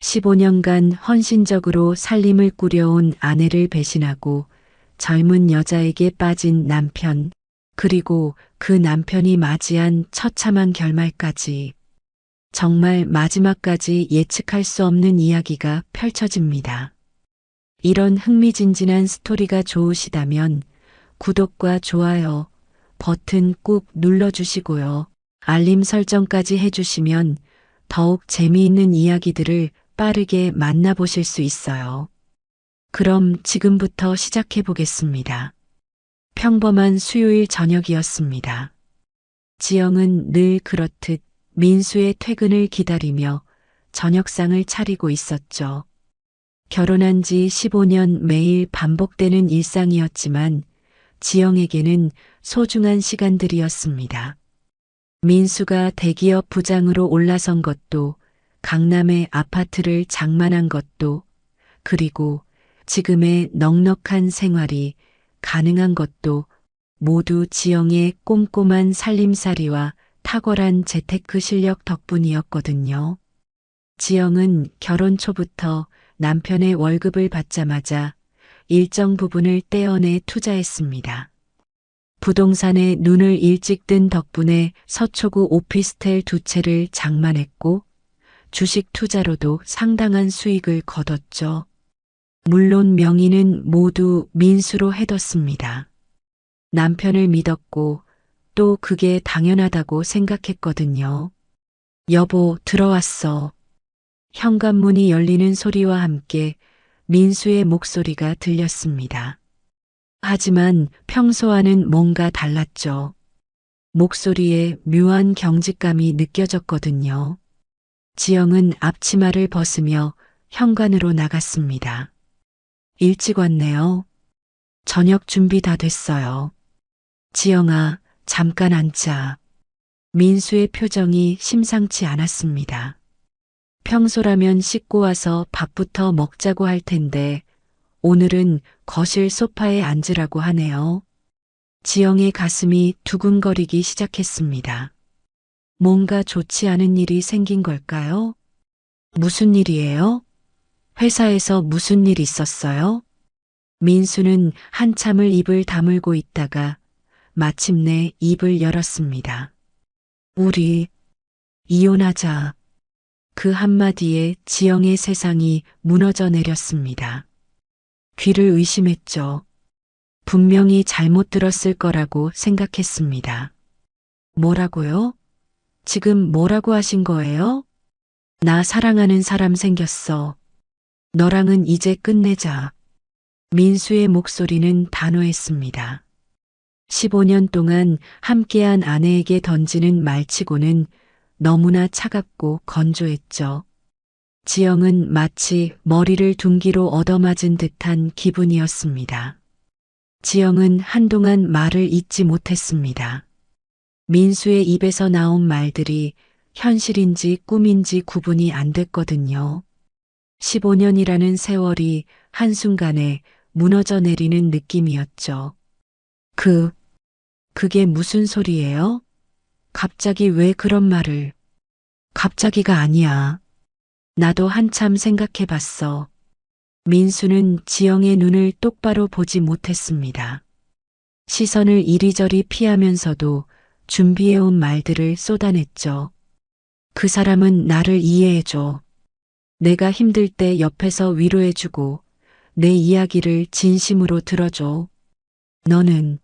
15년간 헌신적으로 살림을 꾸려온 아내를 배신하고 젊은 여자에게 빠진 남편, 그리고 그 남편이 맞이한 처참한 결말까지 정말 마지막까지 예측할 수 없는 이야기가 펼쳐집니다. 이런 흥미진진한 스토리가 좋으시다면 구독과 좋아요 버튼 꾹 눌러주시고요. 알림 설정까지 해주시면 더욱 재미있는 이야기들을 빠르게 만나보실 수 있어요. 그럼 지금부터 시작해 보겠습니다. 평범한 수요일 저녁이었습니다. 지영은 늘 그렇듯 민수의 퇴근을 기다리며 저녁상을 차리고 있었죠. 결혼한 지 15년 매일 반복되는 일상이었지만 지영에게는 소중한 시간들이었습니다. 민수가 대기업 부장으로 올라선 것도 강남의 아파트를 장만한 것도 그리고 지금의 넉넉한 생활이 가능한 것도 모두 지영의 꼼꼼한 살림살이와 탁월한 재테크 실력 덕분이었거든요. 지영은 결혼 초부터 남편의 월급을 받자마자 일정 부분을 떼어내 투자했습니다. 부동산에 눈을 일찍 뜬 덕분에 서초구 오피스텔 두 채를 장만했고 주식 투자로도 상당한 수익을 거뒀죠. 물론 명의는 모두 민수로 해뒀습니다. 남편을 믿었고 또 그게 당연하다고 생각했거든요. 여보, 들어왔어. 현관문이 열리는 소리와 함께 민수의 목소리가 들렸습니다. 하지만 평소와는 뭔가 달랐죠. 목소리에 묘한 경직감이 느껴졌거든요. 지영은 앞치마를 벗으며 현관으로 나갔습니다. 일찍 왔네요. 저녁 준비 다 됐어요. 지영아, 잠깐 앉자. 민수의 표정이 심상치 않았습니다. 평소라면 씻고 와서 밥부터 먹자고 할 텐데 오늘은 거실 소파에 앉으라고 하네요. 지영의 가슴이 두근거리기 시작했습니다. 뭔가 좋지 않은 일이 생긴 걸까요? 무슨 일이에요? 회사에서 무슨 일 있었어요? 민수는 한참을 입을 다물고 있다가 마침내 입을 열었습니다. 우리 이혼하자. 그 한마디에 지영의 세상이 무너져 내렸습니다. 귀를 의심했죠. 분명히 잘못 들었을 거라고 생각했습니다. 뭐라고요? 지금 뭐라고 하신 거예요? 나 사랑하는 사람 생겼어. 너랑은 이제 끝내자. 민수의 목소리는 단호했습니다. 15년 동안 함께한 아내에게 던지는 말치고는 너무나 차갑고 건조했죠. 지영은 마치 머리를 둔기로 얻어맞은 듯한 기분이었습니다. 지영은 한동안 말을 잇지 못했습니다. 민수의 입에서 나온 말들이 현실인지 꿈인지 구분이 안 됐거든요. 15년이라는 세월이 한순간에 무너져 내리는 느낌이었죠. 그, 그게 무슨 소리예요? 갑자기 왜 그런 말을? 갑자기가 아니야. 나도 한참 생각해 봤어. 민수는 지영의 눈을 똑바로 보지 못했습니다. 시선을 이리저리 피하면서도 준비해온 말들을 쏟아냈죠. 그 사람은 나를 이해해줘. 내가 힘들 때 옆에서 위로해주고 내 이야기를 진심으로 들어줘. 너는,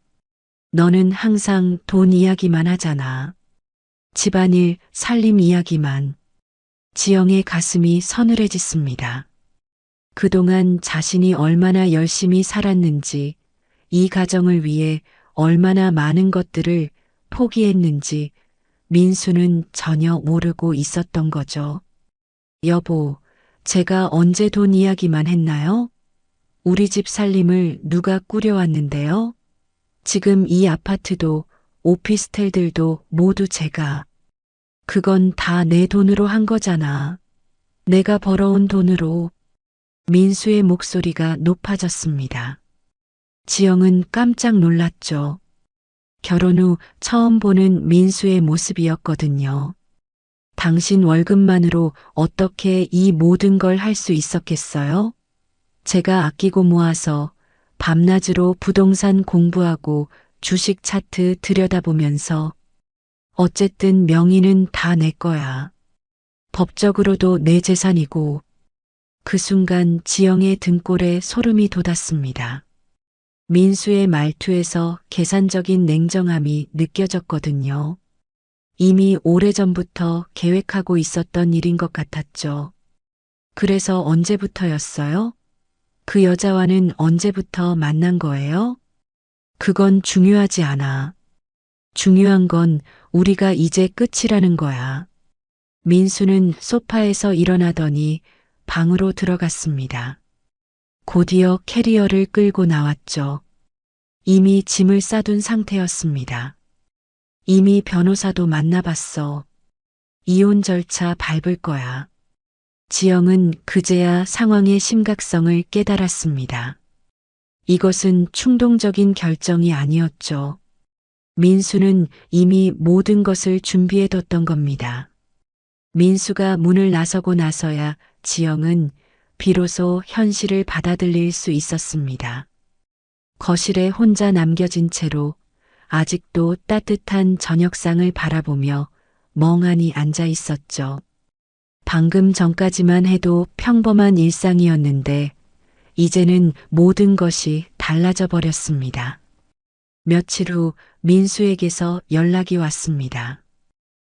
너는 항상 돈 이야기만 하잖아. 집안일, 살림 이야기만. 지영의 가슴이 서늘해졌습니다. 그동안 자신이 얼마나 열심히 살았는지, 이 가정을 위해 얼마나 많은 것들을 포기했는지 민수는 전혀 모르고 있었던 거죠. 여보, 제가 언제 돈 이야기만 했나요? 우리 집 살림을 누가 꾸려왔는데요? 지금 이 아파트도 오피스텔들도 모두 제가. 그건 다 내 돈으로 한 거잖아. 내가 벌어온 돈으로. 민수의 목소리가 높아졌습니다. 지영은 깜짝 놀랐죠. 결혼 후 처음 보는 민수의 모습이었거든요. 당신 월급만으로 어떻게 이 모든 걸 할 수 있었겠어요? 제가 아끼고 모아서 밤낮으로 부동산 공부하고 주식 차트 들여다보면서 어쨌든 명의는 다 내 거야. 법적으로도 내 재산이고 그 순간 지영의 등골에 소름이 돋았습니다. 민수의 말투에서 계산적인 냉정함이 느껴졌거든요. 이미 오래전부터 계획하고 있었던 일인 것 같았죠. 그래서 언제부터였어요? 그 여자와는 언제부터 만난 거예요? 그건 중요하지 않아. 중요한 건 우리가 이제 끝이라는 거야. 민수는 소파에서 일어나더니 방으로 들어갔습니다. 곧이어 캐리어를 끌고 나왔죠. 이미 짐을 싸둔 상태였습니다. 이미 변호사도 만나봤어. 이혼 절차 밟을 거야. 지영은 그제야 상황의 심각성을 깨달았습니다. 이것은 충동적인 결정이 아니었죠. 민수는 이미 모든 것을 준비해뒀던 겁니다. 민수가 문을 나서고 나서야 지영은 비로소 현실을 받아들일 수 있었습니다. 거실에 혼자 남겨진 채로 아직도 따뜻한 저녁상을 바라보며 멍하니 앉아 있었죠. 방금 전까지만 해도 평범한 일상이었는데 이제는 모든 것이 달라져 버렸습니다. 며칠 후 민수에게서 연락이 왔습니다.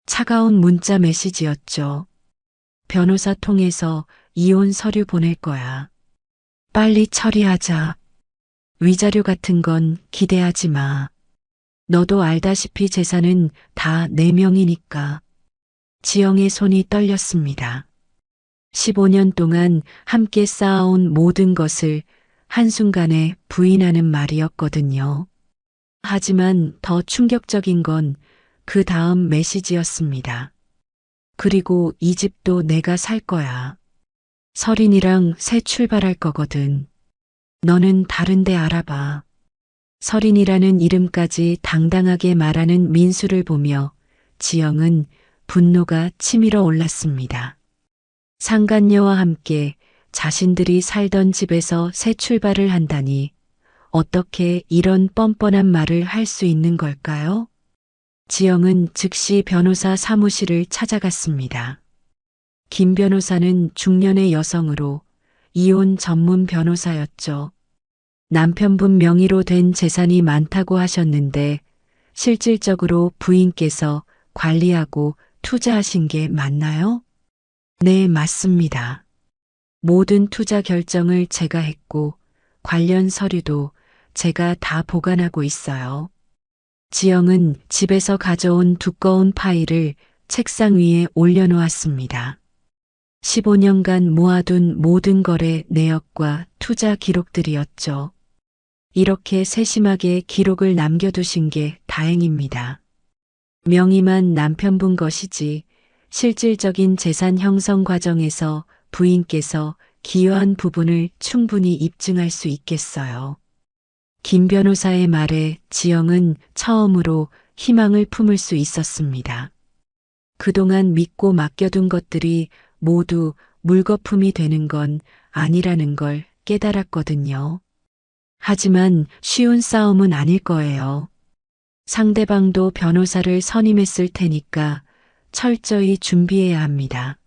차가운 문자 메시지였죠. 변호사 통해서 이혼 서류 보낼 거야. 빨리 처리하자. 위자료 같은 건 기대하지 마. 너도 알다시피 재산은 다 내 명이니까. 지영의 손이 떨렸습니다. 15년 동안 함께 쌓아온 모든 것을 한순간에 부인하는 말이었거든요. 하지만 더 충격적인 건 그 다음 메시지였습니다. 그리고 이 집도 내가 살 거야. 서린이랑 새 출발할 거거든. 너는 다른데 알아봐. 서린이라는 이름까지 당당하게 말하는 민수를 보며 지영은 분노가 치밀어 올랐습니다. 상간녀와 함께 자신들이 살던 집에서 새 출발을 한다니 어떻게 이런 뻔뻔한 말을 할 수 있는 걸까요? 지영은 즉시 변호사 사무실을 찾아갔습니다. 김 변호사는 중년의 여성으로 이혼 전문 변호사였죠. 남편분 명의로 된 재산이 많다고 하셨는데 실질적으로 부인께서 관리하고 투자하신 게 맞나요? 네, 맞습니다. 모든 투자 결정을 제가 했고 관련 서류도 제가 다 보관하고 있어요. 지영은 집에서 가져온 두꺼운 파일을 책상 위에 올려놓았습니다. 15년간 모아둔 모든 거래 내역과 투자 기록들이었죠. 이렇게 세심하게 기록을 남겨두신 게 다행입니다. 명의만 남편분 것이지 실질적인 재산 형성 과정에서 부인께서 기여한 부분을 충분히 입증할 수 있겠어요. 김 변호사의 말에 지영은 처음으로 희망을 품을 수 있었습니다. 그동안 믿고 맡겨둔 것들이 모두 물거품이 되는 건 아니라는 걸 깨달았거든요. 하지만 쉬운 싸움은 아닐 거예요. 상대방도 변호사를 선임했을 테니까 철저히 준비해야 합니다.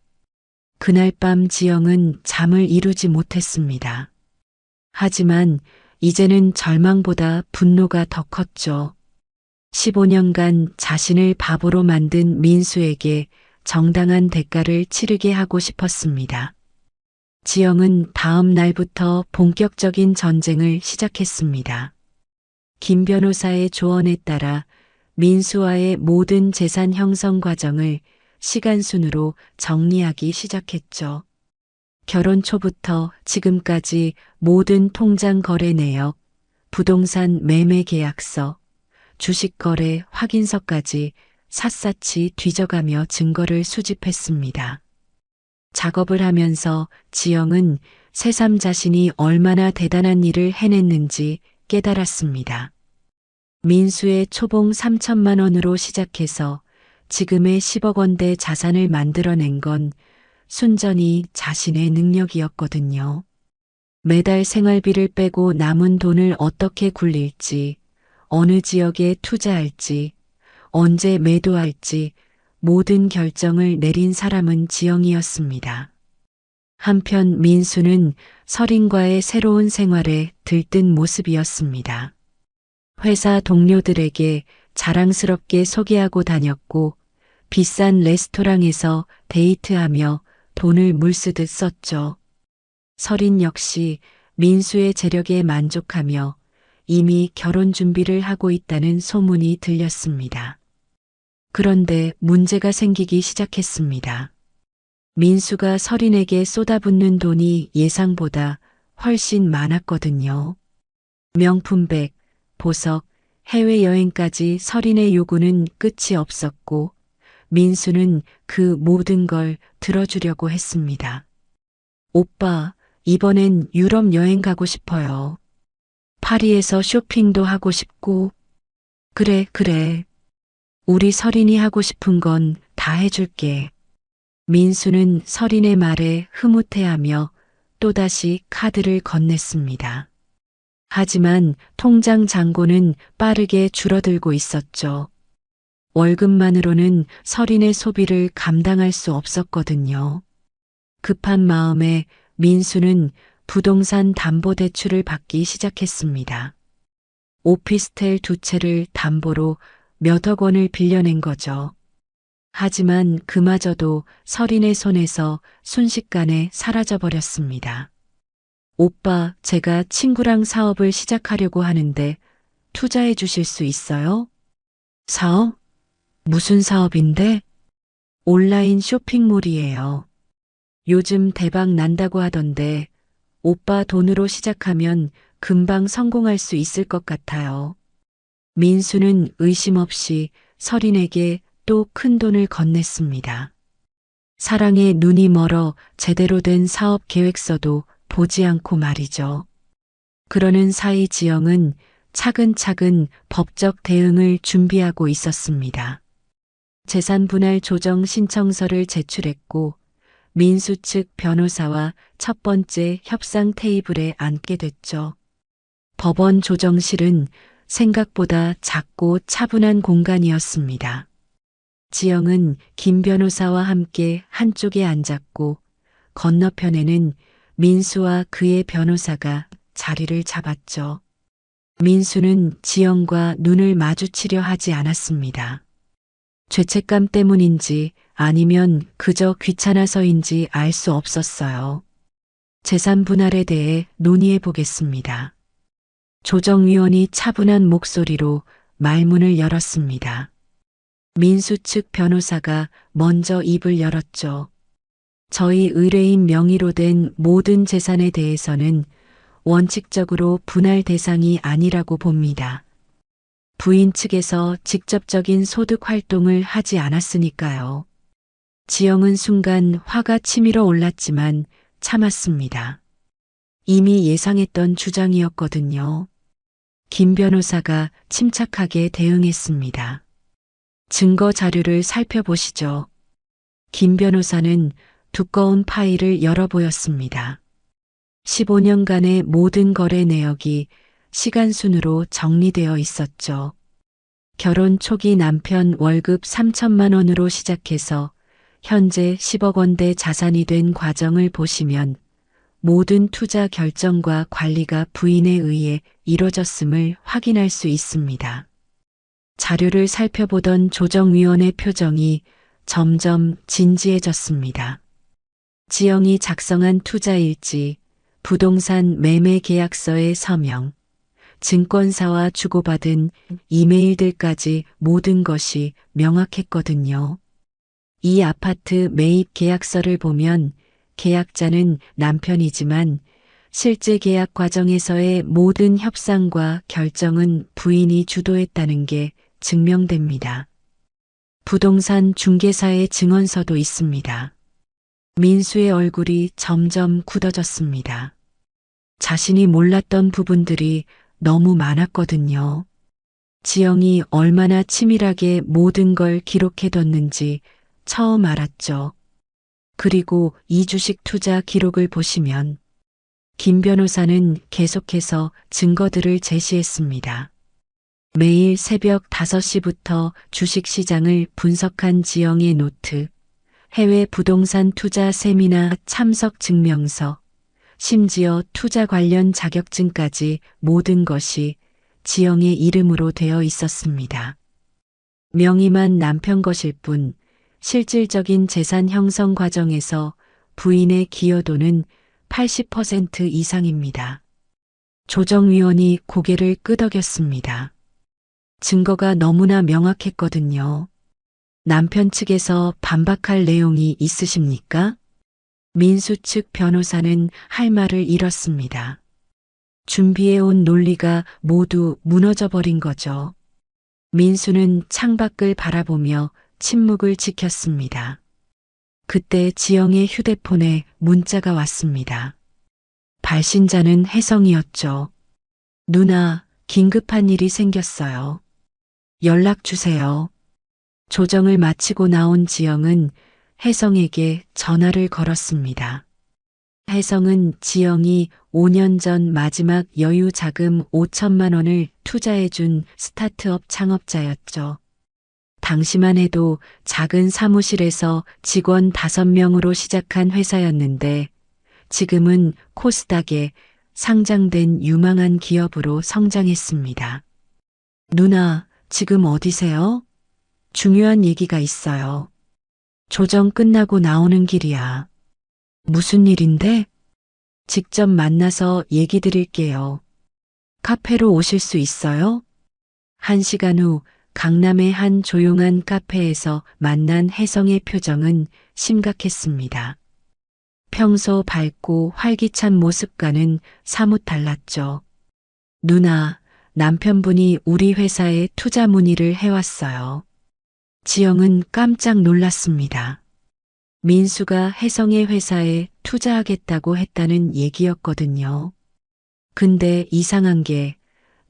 그날 밤 지영은 잠을 이루지 못했습니다. 하지만 이제는 절망보다 분노가 더 컸죠. 15년간 자신을 바보로 만든 민수에게 정당한 대가를 치르게 하고 싶었습니다. 지영은 다음 날부터 본격적인 전쟁을 시작했습니다. 김 변호사의 조언에 따라 민수와의 모든 재산 형성 과정을 시간순으로 정리하기 시작했죠. 결혼 초부터 지금까지 모든 통장 거래 내역, 부동산 매매 계약서, 주식 거래 확인서까지 샅샅이 뒤져가며 증거를 수집했습니다. 작업을 하면서 지영은 새삼 자신이 얼마나 대단한 일을 해냈는지 깨달았습니다. 민수의 초봉 3천만 원으로 시작해서 지금의 10억 원대 자산을 만들어낸 건 순전히 자신의 능력이었거든요. 매달 생활비를 빼고 남은 돈을 어떻게 굴릴지, 어느 지역에 투자할지, 언제 매도할지 모든 결정을 내린 사람은 지영이었습니다. 한편 민수는 설인과의 새로운 생활에 들뜬 모습이었습니다. 회사 동료들에게 자랑스럽게 소개하고 다녔고 비싼 레스토랑에서 데이트하며 돈을 물쓰듯 썼죠. 설인 역시 민수의 재력에 만족하며 이미 결혼 준비를 하고 있다는 소문이 들렸습니다. 그런데 문제가 생기기 시작했습니다. 민수가 설인에게 쏟아붓는 돈이 예상보다 훨씬 많았거든요. 명품백, 보석, 해외여행까지 설인의 요구는 끝이 없었고 민수는 그 모든 걸 들어주려고 했습니다. 오빠, 이번엔 유럽 여행 가고 싶어요. 파리에서 쇼핑도 하고 싶고. 그래, 그래. 우리 설인이 하고 싶은 건 다 해줄게. 민수는 설인의 말에 흐뭇해하며 또다시 카드를 건넸습니다. 하지만 통장 잔고는 빠르게 줄어들고 있었죠. 월급만으로는 설인의 소비를 감당할 수 없었거든요. 급한 마음에 민수는 부동산 담보대출을 받기 시작했습니다. 오피스텔 두 채를 담보로 몇억 원을 빌려낸 거죠. 하지만 그마저도 설인의 손에서 순식간에 사라져버렸습니다. 오빠, 제가 친구랑 사업을 시작하려고 하는데 투자해 주실 수 있어요? 사업? 무슨 사업인데? 온라인 쇼핑몰이에요. 요즘 대박 난다고 하던데 오빠 돈으로 시작하면 금방 성공할 수 있을 것 같아요. 민수는 의심 없이 설인에게 또 큰 돈을 건넸습니다. 사랑에 눈이 멀어 제대로 된 사업 계획서도 보지 않고 말이죠. 그러는 사이 지영은 차근차근 법적 대응을 준비하고 있었습니다. 재산 분할 조정 신청서를 제출했고 민수 측 변호사와 첫 번째 협상 테이블에 앉게 됐죠. 법원 조정실은 생각보다 작고 차분한 공간이었습니다. 지영은 김 변호사와 함께 한쪽에 앉았고 건너편에는 민수와 그의 변호사가 자리를 잡았죠. 민수는 지영과 눈을 마주치려 하지 않았습니다. 죄책감 때문인지 아니면 그저 귀찮아서인지 알 수 없었어요. 재산 분할에 대해 논의해 보겠습니다. 조정위원이 차분한 목소리로 말문을 열었습니다. 민수 측 변호사가 먼저 입을 열었죠. 저희 의뢰인 명의로 된 모든 재산에 대해서는 원칙적으로 분할 대상이 아니라고 봅니다. 부인 측에서 직접적인 소득 활동을 하지 않았으니까요. 지영은 순간 화가 치밀어 올랐지만 참았습니다. 이미 예상했던 주장이었거든요. 김 변호사가 침착하게 대응했습니다. 증거 자료를 살펴보시죠. 김 변호사는 두꺼운 파일을 열어 보였습니다. 15년간의 모든 거래 내역이 시간 순으로 정리되어 있었죠. 결혼 초기 남편 월급 3천만 원으로 시작해서 현재 10억 원대 자산이 된 과정을 보시면 모든 투자 결정과 관리가 부인에 의해 이뤄졌음을 확인할 수 있습니다. 자료를 살펴보던 조정위원의 표정이 점점 진지해졌습니다. 지영이 작성한 투자일지, 부동산 매매 계약서의 서명, 증권사와 주고받은 이메일들까지 모든 것이 명확했거든요. 이 아파트 매입 계약서를 보면 계약자는 남편이지만 실제 계약 과정에서의 모든 협상과 결정은 부인이 주도했다는 게 증명됩니다. 부동산 중개사의 증언서도 있습니다. 민수의 얼굴이 점점 굳어졌습니다. 자신이 몰랐던 부분들이 너무 많았거든요. 지영이 얼마나 치밀하게 모든 걸 기록해뒀는지 처음 알았죠. 그리고 이 주식 투자 기록을 보시면 김 변호사는 계속해서 증거들을 제시했습니다. 매일 새벽 5시부터 주식시장을 분석한 지영의 노트, 해외 부동산 투자 세미나 참석 증명서, 심지어 투자 관련 자격증까지 모든 것이 지영의 이름으로 되어 있었습니다. 명의만 남편 것일 뿐 실질적인 재산 형성 과정에서 부인의 기여도는 80% 이상입니다. 조정위원이 고개를 끄덕였습니다. 증거가 너무나 명확했거든요. 남편 측에서 반박할 내용이 있으십니까? 민수 측 변호사는 할 말을 잃었습니다. 준비해온 논리가 모두 무너져 버린 거죠. 민수는 창밖을 바라보며 침묵을 지켰습니다. 그때 지영의 휴대폰에 문자가 왔습니다. 발신자는 혜성이었죠. 누나, 긴급한 일이 생겼어요. 연락 주세요. 조정을 마치고 나온 지영은 혜성에게 전화를 걸었습니다. 혜성은 지영이 5년 전 마지막 여유 자금 5천만 원을 투자해준 스타트업 창업자였죠. 당시만 해도 작은 사무실에서 직원 5명으로 시작한 회사였는데 지금은 코스닥에 상장된 유망한 기업으로 성장했습니다. 누나, 지금 어디세요? 중요한 얘기가 있어요. 조정 끝나고 나오는 길이야. 무슨 일인데? 직접 만나서 얘기 드릴게요. 카페로 오실 수 있어요? 한 시간 후 강남의 한 조용한 카페에서 만난 혜성의 표정은 심각했습니다. 평소 밝고 활기찬 모습과는 사뭇 달랐죠. 누나, 남편분이 우리 회사에 투자 문의를 해왔어요. 지영은 깜짝 놀랐습니다. 민수가 혜성의 회사에 투자하겠다고 했다는 얘기였거든요. 근데 이상한 게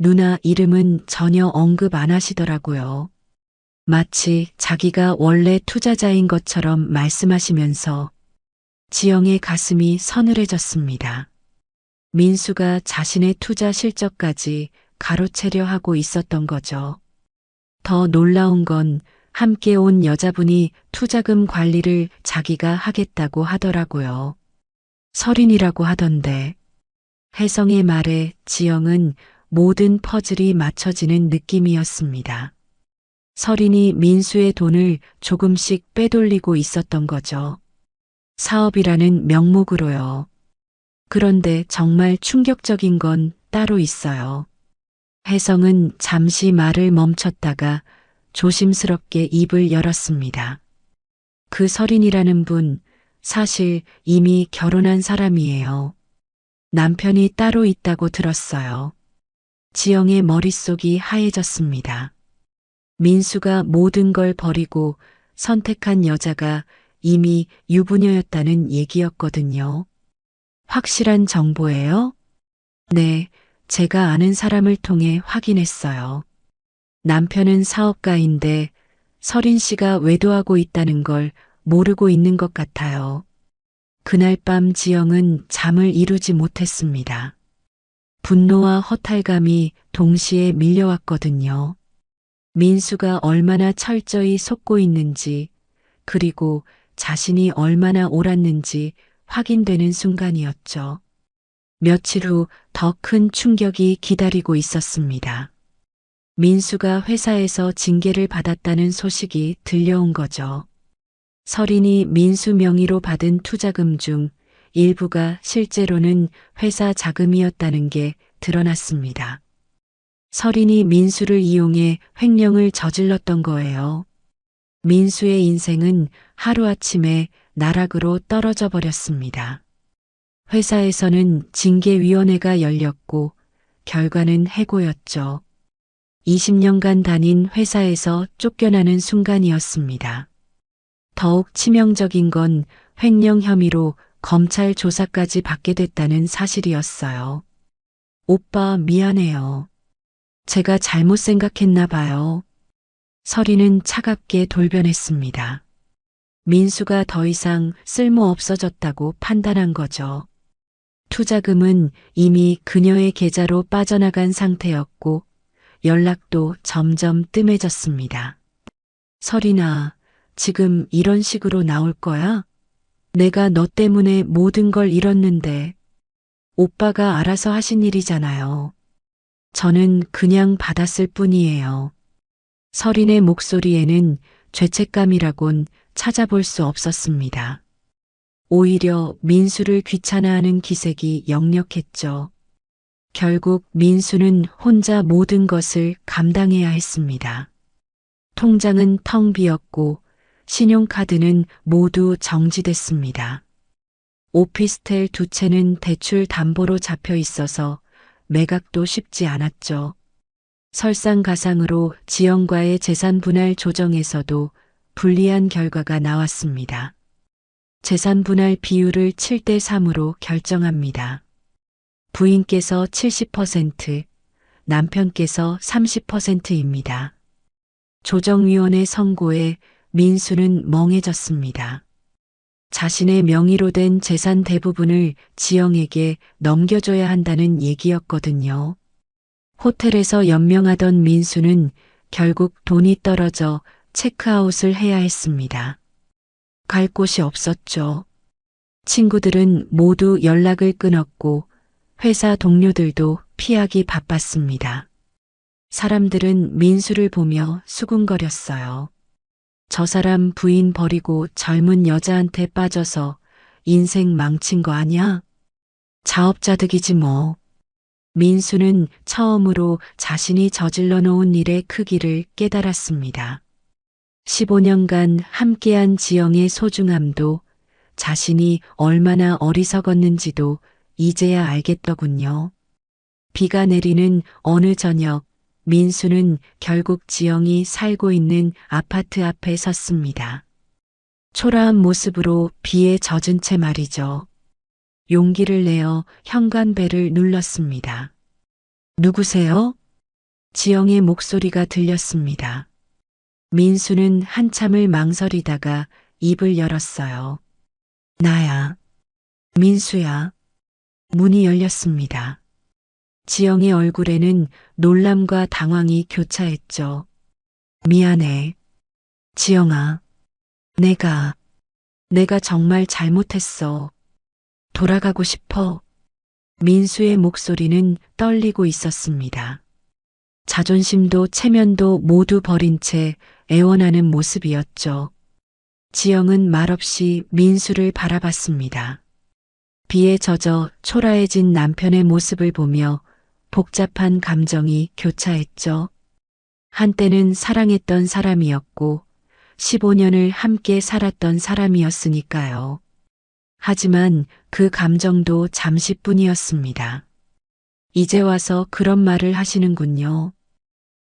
누나 이름은 전혀 언급 안 하시더라고요. 마치 자기가 원래 투자자인 것처럼 말씀하시면서 지영의 가슴이 서늘해졌습니다. 민수가 자신의 투자 실적까지 가로채려 하고 있었던 거죠. 더 놀라운 건 함께 온 여자분이 투자금 관리를 자기가 하겠다고 하더라고요. 설인이라고 하던데. 혜성의 말에 지영은 모든 퍼즐이 맞춰지는 느낌이었습니다. 설인이 민수의 돈을 조금씩 빼돌리고 있었던 거죠. 사업이라는 명목으로요. 그런데 정말 충격적인 건 따로 있어요. 혜성은 잠시 말을 멈췄다가 조심스럽게 입을 열었습니다. 그 설인이라는 분, 사실 이미 결혼한 사람이에요. 남편이 따로 있다고 들었어요. 지영의 머릿속이 하얘졌습니다. 민수가 모든 걸 버리고 선택한 여자가 이미 유부녀였다는 얘기였거든요. 확실한 정보예요? 네, 제가 아는 사람을 통해 확인했어요. 남편은 사업가인데 서린 씨가 외도하고 있다는 걸 모르고 있는 것 같아요. 그날 밤 지영은 잠을 이루지 못했습니다. 분노와 허탈감이 동시에 밀려왔거든요. 민수가 얼마나 철저히 속고 있는지, 그리고 자신이 얼마나 옳았는지 확인되는 순간이었죠. 며칠 후 더 큰 충격이 기다리고 있었습니다. 민수가 회사에서 징계를 받았다는 소식이 들려온 거죠. 설인이 민수 명의로 받은 투자금 중 일부가 실제로는 회사 자금이었다는 게 드러났습니다. 설인이 민수를 이용해 횡령을 저질렀던 거예요. 민수의 인생은 하루아침에 나락으로 떨어져 버렸습니다. 회사에서는 징계위원회가 열렸고 결과는 해고였죠. 20년간 다닌 회사에서 쫓겨나는 순간이었습니다. 더욱 치명적인 건 횡령 혐의로 검찰 조사까지 받게 됐다는 사실이었어요. 오빠 미안해요. 제가 잘못 생각했나 봐요. 서리는 차갑게 돌변했습니다. 민수가 더 이상 쓸모 없어졌다고 판단한 거죠. 투자금은 이미 그녀의 계좌로 빠져나간 상태였고 연락도 점점 뜸해졌습니다. 설이나 지금 이런 식으로 나올 거야? 내가 너 때문에 모든 걸 잃었는데 오빠가 알아서 하신 일이잖아요. 저는 그냥 받았을 뿐이에요. 설인의 목소리에는 죄책감이라곤 찾아볼 수 없었습니다. 오히려 민수를 귀찮아하는 기색이 역력했죠. 결국 민수는 혼자 모든 것을 감당해야 했습니다. 통장은 텅 비었고 신용카드는 모두 정지됐습니다. 오피스텔 두 채는 대출 담보로 잡혀 있어서 매각도 쉽지 않았죠. 설상가상으로 지영과의 재산 분할 조정에서도 불리한 결과가 나왔습니다. 재산 분할 비율을 7대 3으로 결정합니다. 부인께서 70%, 남편께서 30%입니다. 조정위원회 선고에 민수는 멍해졌습니다. 자신의 명의로 된 재산 대부분을 지영에게 넘겨줘야 한다는 얘기였거든요. 호텔에서 연명하던 민수는 결국 돈이 떨어져 체크아웃을 해야 했습니다. 갈 곳이 없었죠. 친구들은 모두 연락을 끊었고 회사 동료들도 피하기 바빴습니다. 사람들은 민수를 보며 수군거렸어요. 저 사람 부인 버리고 젊은 여자한테 빠져서 인생 망친 거 아니야? 자업자득이지 뭐. 민수는 처음으로 자신이 저질러 놓은 일의 크기를 깨달았습니다. 15년간 함께한 지영의 소중함도 자신이 얼마나 어리석었는지도 이제야 알겠더군요. 비가 내리는 어느 저녁 민수는 결국 지영이 살고 있는 아파트 앞에 섰습니다. 초라한 모습으로 비에 젖은 채 말이죠. 용기를 내어 현관배를 눌렀습니다. 누구세요? 지영의 목소리가 들렸습니다. 민수는 한참을 망설이다가 입을 열었어요. 나야. 민수야. 문이 열렸습니다. 지영의 얼굴에는 놀람과 당황이 교차했죠. 미안해. 지영아. 내가, 내가 정말 잘못했어. 돌아가고 싶어. 민수의 목소리는 떨리고 있었습니다. 자존심도 체면도 모두 버린 채 애원하는 모습이었죠. 지영은 말없이 민수를 바라봤습니다. 비에 젖어 초라해진 남편의 모습을 보며 복잡한 감정이 교차했죠. 한때는 사랑했던 사람이었고 15년을 함께 살았던 사람이었으니까요. 하지만 그 감정도 잠시뿐이었습니다. 이제 와서 그런 말을 하시는군요.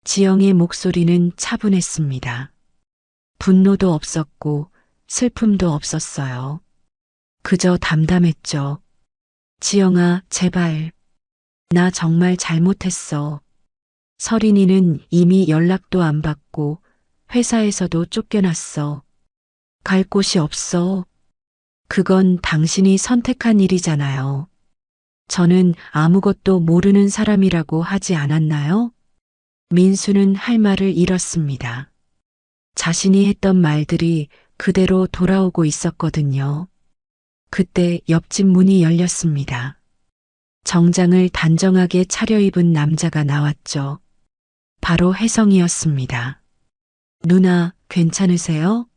지영의 목소리는 차분했습니다. 분노도 없었고 슬픔도 없었어요. 그저 담담했죠. 지영아, 제발. 나 정말 잘못했어. 서린이는 이미 연락도 안 받고 회사에서도 쫓겨났어. 갈 곳이 없어. 그건 당신이 선택한 일이잖아요. 저는 아무것도 모르는 사람이라고 하지 않았나요? 민수는 할 말을 잃었습니다. 자신이 했던 말들이 그대로 돌아오고 있었거든요. 그때 옆집 문이 열렸습니다. 정장을 단정하게 차려입은 남자가 나왔죠. 바로 혜성이었습니다. 누나, 괜찮으세요?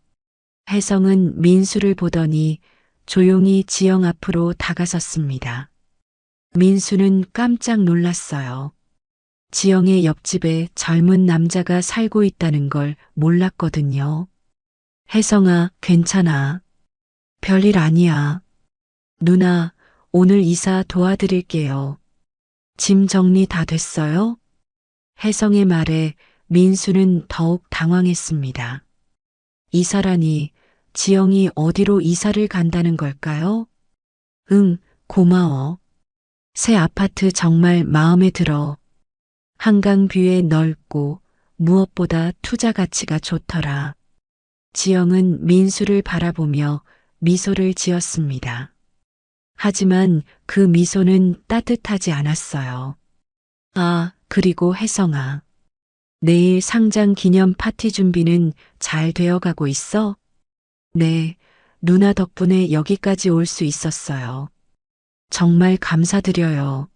혜성은 민수를 보더니 조용히 지영 앞으로 다가섰습니다. 민수는 깜짝 놀랐어요. 지영의 옆집에 젊은 남자가 살고 있다는 걸 몰랐거든요. 혜성아, 괜찮아. 별일 아니야. 누나, 오늘 이사 도와드릴게요. 짐 정리 다 됐어요? 혜성의 말에 민수는 더욱 당황했습니다. 이사라니 지영이 어디로 이사를 간다는 걸까요? 응, 고마워. 새 아파트 정말 마음에 들어. 한강 뷰에 넓고 무엇보다 투자 가치가 좋더라. 지영은 민수를 바라보며 미소를 지었습니다. 하지만 그 미소는 따뜻하지 않았어요. 아, 그리고 혜성아. 내일 상장 기념 파티 준비는 잘 되어 가고 있어? 네, 누나 덕분에 여기까지 올 수 있었어요. 정말 감사드려요.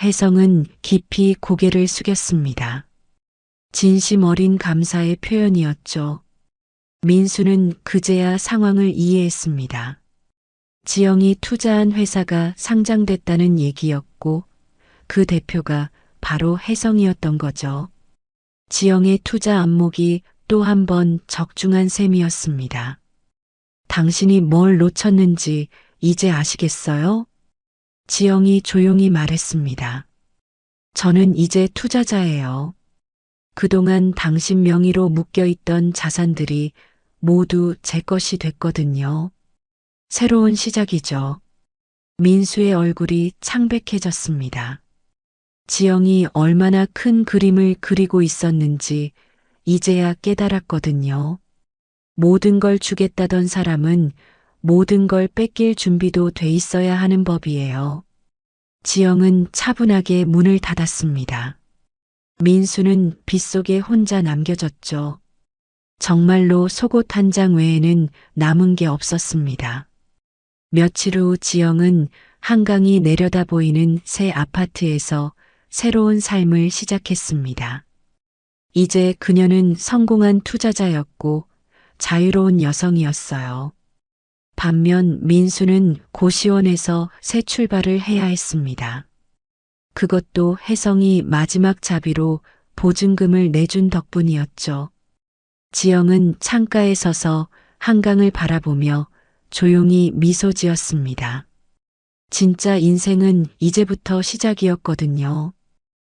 혜성은 깊이 고개를 숙였습니다. 진심 어린 감사의 표현이었죠. 민수는 그제야 상황을 이해했습니다. 지영이 투자한 회사가 상장됐다는 얘기였고 그 대표가 바로 혜성이었던 거죠. 지영의 투자 안목이 또 한 번 적중한 셈이었습니다. 당신이 뭘 놓쳤는지 이제 아시겠어요? 지영이 조용히 말했습니다. 저는 이제 투자자예요. 그동안 당신 명의로 묶여있던 자산들이 모두 제 것이 됐거든요. 새로운 시작이죠. 민수의 얼굴이 창백해졌습니다. 지영이 얼마나 큰 그림을 그리고 있었는지 이제야 깨달았거든요. 모든 걸 주겠다던 사람은 모든 걸 뺏길 준비도 돼 있어야 하는 법이에요. 지영은 차분하게 문을 닫았습니다. 민수는 빗속에 혼자 남겨졌죠. 정말로 속옷 한 장 외에는 남은 게 없었습니다. 며칠 후 지영은 한강이 내려다 보이는 새 아파트에서 새로운 삶을 시작했습니다. 이제 그녀는 성공한 투자자였고 자유로운 여성이었어요. 반면 민수는 고시원에서 새 출발을 해야 했습니다. 그것도 혜성이 마지막 자비로 보증금을 내준 덕분이었죠. 지영은 창가에 서서 한강을 바라보며 조용히 미소 지었습니다. 진짜 인생은 이제부터 시작이었거든요.